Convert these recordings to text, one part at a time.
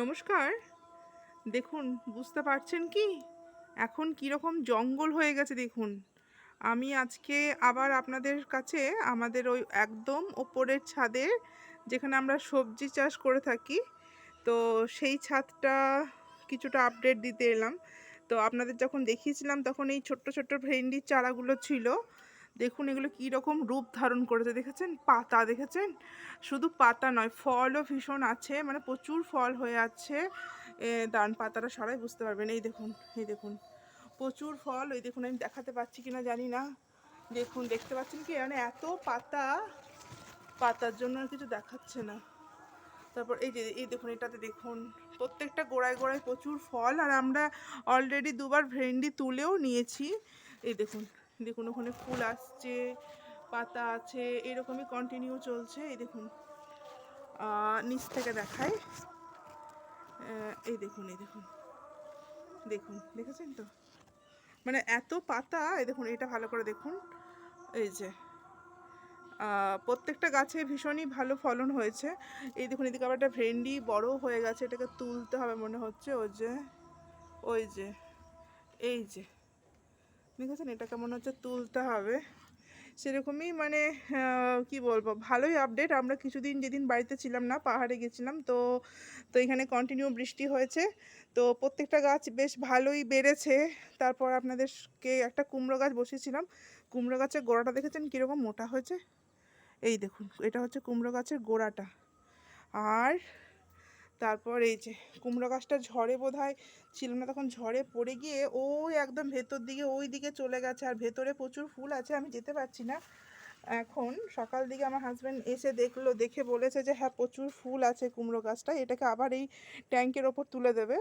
নমস্কার। দেখুন, বুঝতে পারছেন কি? এখন কীরকম জঙ্গল হয়ে গেছে, দেখুন। আমি আজকে আবার আপনাদের কাছে আমাদের ওই একদম ওপরের ছাদের যেখানে আমরা সবজি চাষ করে থাকি, তো সেই ছাদটা কিছুটা আপডেট দিতে এলাম। তো আপনাদের যখন দেখিয়েছিলাম, তখন এই ছোট্ট ছোট্ট ভেন্ডির চারাগুলো ছিল। দেখুন এগুলো কী রকম রূপ ধারণ করেছে দেখেছেন? পাতা দেখেছেন? শুধু পাতা নয় ফলও ভীষণ আছে মানে প্রচুর ফল হয়ে আছে। এ, দাঁড়ান পাতাটা সবাই বুঝতে পারবেন। এই দেখুন এই দেখুন প্রচুর ফল ওই দেখুন আমি দেখাতে পাচ্ছি কিনা জানি না। দেখুন দেখতে পাচ্ছেন কি? মানে এত পাতা পাতার জন্য আর কিছু দেখাচ্ছে না। তারপর এই যে এই দেখুন এটাতে দেখুন প্রত্যেকটা গোড়ায় গোড়ায় প্রচুর ফল আর আমরা অলরেডি দুবার ভেন্ডি তুলেও নিয়েছি। এই দেখুন দেখুন, ওখানে ফুল আসছে, পাতা আছে, এরকমই কন্টিনিউ চলছে, এই দেখুন। নিচ থেকে দেখায়। এই দেখুন এই দেখুন। দেখুন, দেখেছেন তো? মানে এত পাতা, এই দেখুন, এটা ভালো করে দেখুন। এই যে প্রত্যেকটা গাছে ভীষণই ভালো ফলন হয়েছে। এই দেখুন, এদিকে আবার একটা ভেন্ডি বড় হয়ে গেছে, এটাকে তুলতে হবে মনে হচ্ছে, ওই যে ওই যে, এই যে। দেখেছেন এটা কেমন হচ্ছে তুলতে হবে। সেরকমই মানে কি বলব, ভালোই আপডেট আমরা কিছুদিন যেদিন বাড়িতে ছিলাম না, পাহাড়ে গেছিলাম, তো তো এখানে কন্টিনিউ বৃষ্টি হয়েছে। তো প্রত্যেকটা গাছ বেশ ভালোই বেড়েছে। তারপর আপনাদেরকে একটা কুমড়ো গাছ বসিয়েছিলাম। কুমড়ো গাছের গোড়াটা দেখেছেন কীরকম মোটা হয়েছে? এই দেখুন, এটা হচ্ছে কুমড়ো গাছের গোড়াটা। আর তারপর এই যে কুমড়ো গাছটা ঝড়ে বোধ হয় ছিল না, তখন ঝড়ে পড়ে গিয়ে ওই একদম ভেতর দিকে, ওই দিকে চলে গেছে। আর ভেতরে প্রচুর ফুল আছে, আমি যেতে পারছি না। এখন সকাল দিকে আমার হাজব্যান্ড এসে দেখল, দেখে বলেছে যে হ্যাঁ প্রচুর ফুল আছে কুমড়ো গাছটা, এটাকে আবার এই ট্যাঙ্কের ওপর তুলে দেবে।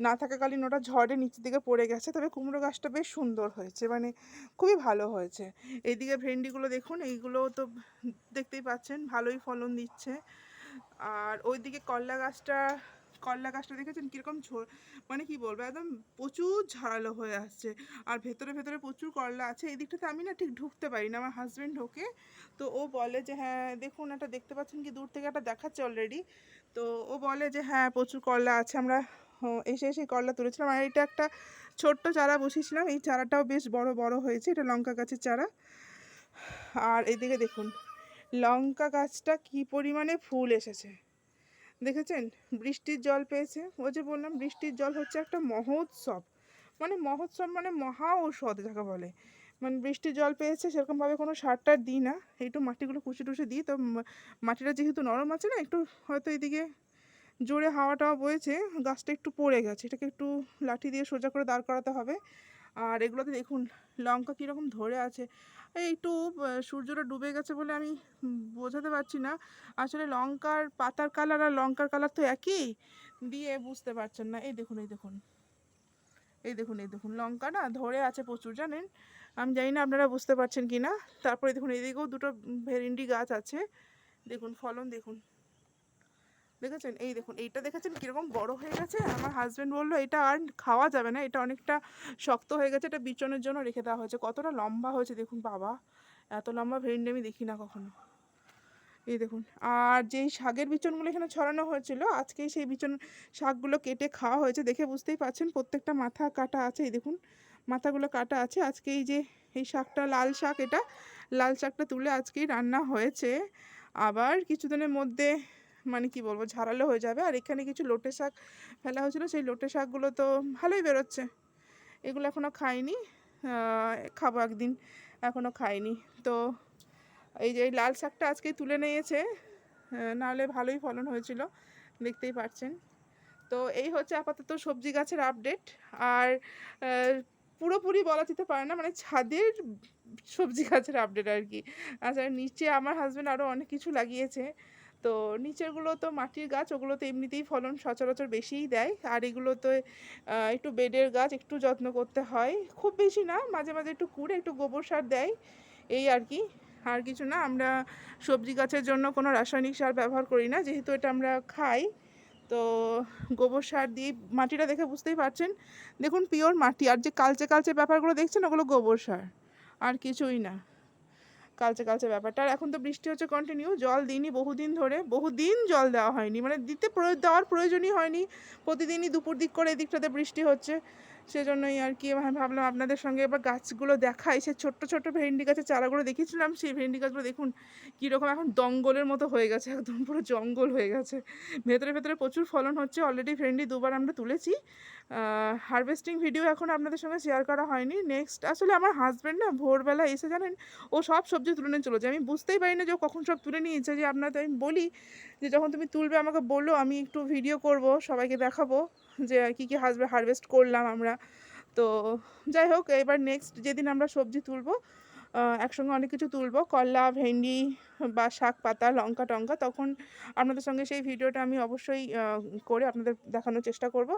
না থাকাকালীন ওটা ঝড়ে নিচের দিকে পড়ে গেছে, তবে কুমড়ো গাছটা বেশ সুন্দর হয়েছে মানে খুবই ভালো হয়েছে। এইদিকে ভেন্ডিগুলো দেখুন এইগুলো তো দেখতেই পাচ্ছেন, ভালোই ফলন দিচ্ছে। আর ওইদিকে করলা গাছটা করলা গাছটা দেখেছেন কীরকম মানে কি বলব, একদম প্রচুর ঝাড়ালো হয়ে আসছে। আর ভেতরে ভেতরে প্রচুর করলা আছে। এই দিকটাতে আমি না ঠিক ঢুকতে পারি না, আমার হাজব্যান্ড ঢোকে। তো ও বলে যে হ্যাঁ দেখুন একটা দেখতে পাচ্ছেন কি, দূর থেকে একটা দেখাচ্ছে অলরেডি তো ও বলে যে হ্যাঁ প্রচুর করলা আছে, আমরা এসে এসে করলা তুলেছিলাম। আর এটা একটা ছোট্ট চারা বসিয়েছিলাম। এই চারাটাও বেশ বড় বড় হয়েছে। এটা লঙ্কা গাছের চারা। আর এদিকে দেখুন লঙ্কা গাছটা কি পরিমাণে ফুল এসেছে? দেখেছেন? বৃষ্টির জল পেয়েছে। ও যে বললাম, বৃষ্টির জল হচ্ছে একটা মহোৎসব। মানে মহোৎসব মানে মহা ঔষধ যাকে বলে। মানে বৃষ্টির জল পেয়েছে, সেরকমভাবে কোনো সার টার দিই না। একটু মাটিগুলো কুচি টুচি দিই, তো মাটিটা যেহেতু নরম আছে না, একটু হয়তো এদিকে জোরে হাওয়া টাওয়া বয়েছে, গাছটা একটু পড়ে গেছে। এটাকে একটু লাঠি দিয়ে সোজা করে দাঁড় করাতে হবে। আর এগুলোতে দেখুন লঙ্কা কীরকম ধরে আছে। এই একটু সূর্যটা ডুবে গেছে বলে আমি বোঝাতে পারছি না। আসলে লঙ্কার পাতার কালার আর লঙ্কার কালার তো একই? দিয়ে বুঝতে পারছেন না। এই দেখুন এই দেখুন। এই দেখুন এই দেখুন। লঙ্কা না ধরে আছে প্রচুর, জানেন? আমি জানি না আপনারা বুঝতে পারছেন কি না। তারপরে দেখুন, এদিকেও দুটো ভেরিন্ডি গাছ আছে। দেখুন, ফলন দেখুন। দেখেছেন? এই দেখুন, এইটা দেখেছেন কীরকম বড় হয়ে গেছে? আমার হাজবেন্ড বলল, এটা আর খাওয়া যাবে না, এটা অনেকটা শক্ত হয়ে গেছে, এটা বিচনের জন্য রেখে দেওয়া হয়েছে। কতটা লম্বা হয়েছে দেখুন, বাবা। এত লম্বা ভেন্ডি আমি দেখি না কখনো। এই দেখুন, আর যেই শাকের বিচনগুলো এখানে ছড়ানো হয়েছিল, আজকেই সেই বিচন শাকগুলো কেটে খাওয়া হয়েছে, দেখে বুঝতেই পারছেন প্রত্যেকটা মাথা কাটা আছে, এই দেখুন, মাথাগুলো কাটা আছে। আজকে এই যে, এই শাকটা, লাল শাক এটা, লাল শাকটা তুলে আজকেই রান্না হয়েছে। আবার কিছুদিনের মধ্যে মানে কি বলব, ঝাড়ালো হয়ে যাবে। আর এখানে কিছু লোটে শাক ফেলা হয়েছিল, সেই লোটে শাকগুলো তো ভালোই বেরোচ্ছে। এগুলো এখনও খাইনি খাব একদিন এখনও খাইনি। তো এই যে এই লাল শাকটা আজকেই তুলে নিয়েছে নাহলে ভালোই ফলন হয়েছিল, দেখতেই পাচ্ছেন তো এই হচ্ছে আপাতত সবজি গাছের আপডেট। আর পুরোপুরি বলা যেতে পারে না মানে ছাদের সবজি গাছের আপডেট আর কি। আচ্ছা নিচে আমার হাজব্যান্ড আরও অনেক কিছু লাগিয়েছে। তো নিচেরগুলো তো মাটির গাছ ওগুলো তো এমনিতেই ফলন সচরাচর বেশিই দেয়। আর এগুলো তো আহ, একটু বেডের গাছ একটু যত্ন করতে হয়। খুব বেশি না মাঝে মাঝে একটু কুড়ে একটু গোবর সার দেয়। এই আর কি। আর কিছু না আমরা সবজি গাছের জন্য কোনো রাসায়নিক সার ব্যবহার করি না যেহেতু এটা আমরা খাই। তো গোবর সার দিয়ে মাটিটা দেখে বুঝতেই পারছেন। দেখুন পিওর মাটি আর যে কালচে কালচে ব্যাপারগুলো দেখছেন ওগুলো গোবর সার। আর কিছুই না। কালচে কালচে ব্যাপারটা। আর এখন তো বৃষ্টি হচ্ছে কন্টিনিউ জল দিইনি বহুদিন ধরে, বহুদিন জল দেওয়া হয়নি। মানে দিতে, দেওয়ার প্রয়োজনই হয়নি। প্রতিদিনই দুপুর দিক করে এদিকটাতে বৃষ্টি হচ্ছে। সেজন্যই আর কি ভাবলাম আপনাদের সঙ্গে এবার গাছগুলো দেখাই। সে ছোট্ট ছোট্ট ভেন্ডি গাছের চারাগুলো দেখিয়েছিলাম, সেই ভেন্ডি গাছগুলো দেখুন কীরকম এখন দঙ্গলের মতো হয়ে গেছে, একদম পুরো জঙ্গল হয়ে গেছে। ভেতরে ভেতরে প্রচুর ফলন হচ্ছে অলরেডি ভেন্ডি দুবার আমরা তুলেছি। হারভেস্টিং ভিডিও এখন আপনাদের সঙ্গে শেয়ার করা হয়নি। নেক্সট আসলে আমার হাজব্যান্ড না ভোরবেলা এসে জানেন, ও সব সবজি তুলে নিয়ে চলে যায় আমি বুঝতেই পারি না যে কখন সব তুলে নিয়েছে, যে আপনাদের আমি বলি যে যখন তুমি তুলবে আমাকে বলল, আমি একটু ভিডিও করব, সবাইকে দেখাবো যে কী কী হাজবে হারভেস্ট করলাম আমরা। তো যাই হোক, এবার নেক্সট যেদিন আমরা সবজি তুলবো একসঙ্গে অনেক কিছু তুলবো, কলা, ভেন্ডি বা শাক পাতা, লঙ্কা টঙ্কা, তখন আপনাদের সঙ্গে সেই ভিডিওটা আমি অবশ্যই করে আপনাদের দেখানোর চেষ্টা করব।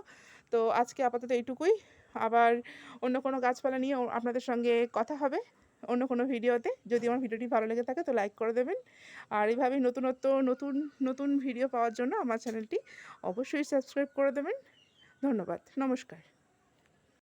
তো আজকে আপাতত এইটুকুই। আবার অন্য কোনো গাছপালা নিয়ে আপনাদের সঙ্গে কথা হবে অন্য কোনো ভিডিওতে। যদি আমার ভিডিওটি ভালো লেগে থাকে তো লাইক করে দেবেন। আর এইভাবেই নতুনত্ব, নতুন নতুন ভিডিও পাওয়ার জন্য আমার চ্যানেলটি অবশ্যই সাবস্ক্রাইব করে দেবেন। ধন্যবাদ। নমস্কার।